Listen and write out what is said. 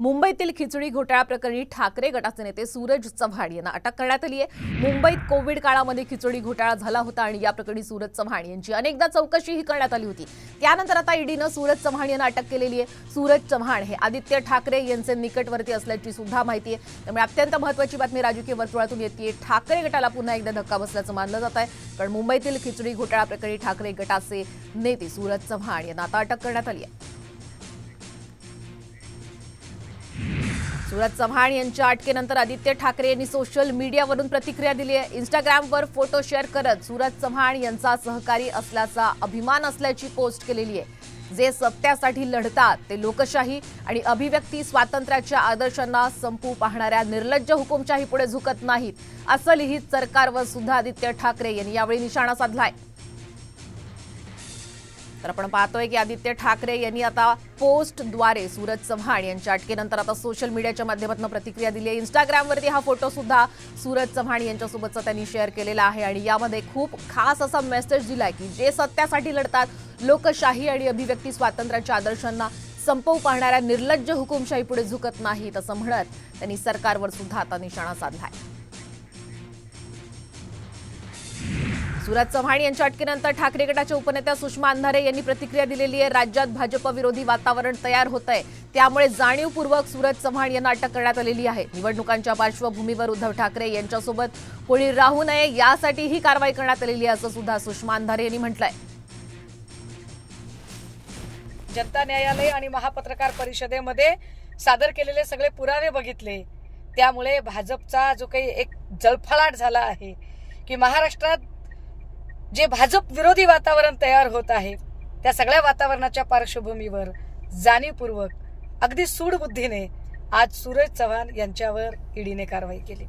मुंबईतील खिचडी घोटाळा प्रकरणी ठाकरे गटाचे नेते सूरज चव्हाण यांना अटक करण्यात आली आहे. मुंबईत कोविड काळामध्ये खिचडी घोटाळा झाला होता आणि या प्रकरणी सूरज चव्हाण यांची अनेकदा चौकशीही करण्यात आली होती. त्यानंतर आता ईडीनं सूरज चव्हाण यांना अटक केलेली आहे. सूरज चव्हाण हे आदित्य ठाकरे यांचे निकटवर्ती असल्याची सुद्धा माहिती आहे. त्यामुळे अत्यंत महत्वाची बातमी राजकीय वर्तुळातून येते ठाकरे गटाला पुन्हा एकदा धक्का बसल्याचं मानलं जात आहे. कारण मुंबईतील खिचडी घोटाळा प्रकरणी ठाकरे गटाचे नेते सूरज चव्हाण यांना आता अटक करण्यात आली आहे. सुरज चव्हाण यांच्या अटकेनंतर आदित्य ठाकरे यांनी सोशल मीडियावरून प्रतिक्रिया दिली आहे. इंस्टाग्रामवर फोटो शेअर करत सूरज चव्हाण यांचा सहकारी असल्याचा अभिमान असल्याची पोस्ट केलेली आहे. जे सत्यासाठी लढतात ते लोकशाही आणि अभिव्यक्ती स्वातंत्र्याच्या आदर्शांना संपू पाहणाऱ्या निर्लज्ज हुकुमशाही पुढे झुकत नाहीत असं लिहित सरकारवर सुद्धा आदित्य ठाकरे यांनी यावेळी निशाणा साधला आहे तर आपण पाहतोय की आदित्य ठाकरे यांनी आता पोस्टद्वारे सूरज चव्हाण यांच्या अटकेनंतर आता सोशल मीडियाच्या माध्यमातून प्रतिक्रिया दिली आहे. इंस्टाग्रामवरती हा फोटो सुद्धा सूरज चव्हाण यांच्यासोबतचा त्यांनी शेअर केलेला आहे आणि यामध्ये खूप खास असा मेसेज दिलाय की जे सत्यासाठी लढतात लोकशाही आणि अभिव्यक्ती स्वातंत्र्याच्या आदर्शांना संपवू पाहणाऱ्या निर्लज्ज हुकुमशाही पुढे झुकत नाहीत असं म्हणत त्यांनी सरकारवर सुद्धा आता निशाणा साधलाय. सुरज चव्हाण यांच्या अटकेनंतर ठाकरे गटाच्या उपनेत्या सुषमा अंधारे यांनी प्रतिक्रिया दिलेली आहे. राज्यात भाजप विरोधी वातावरण तयार होत आहे. त्यामुळे जाणीवपूर्वक सूरज चव्हाण यांना अटक करण्यात आलेली आहे. निवडणुकांच्या पार्श्वभूमीवर उद्धव ठाकरे यांच्यासोबत कोणी राहू नये यासाठी ही कारवाई करण्यात आलेली आहे असं सुद्धा सुषमा अंधारे यांनी म्हटलंय. जनता न्यायालय आणि महापत्रकार परिषदेमध्ये सादर केलेले सगळे पुरावे बघितले. त्यामुळे भाजपचा जो काही एक जळफळाट झाला आहे की महाराष्ट्रात जे भाजप विरोधी वातावरण तयार होत आहे त्या सगळ्या वातावरणाच्या पार्श्वभूमीवर जाणीवपूर्वक अगदी सूडबुद्धीने आज सूरज चव्हाण यांच्यावर ईडीने कारवाई केली.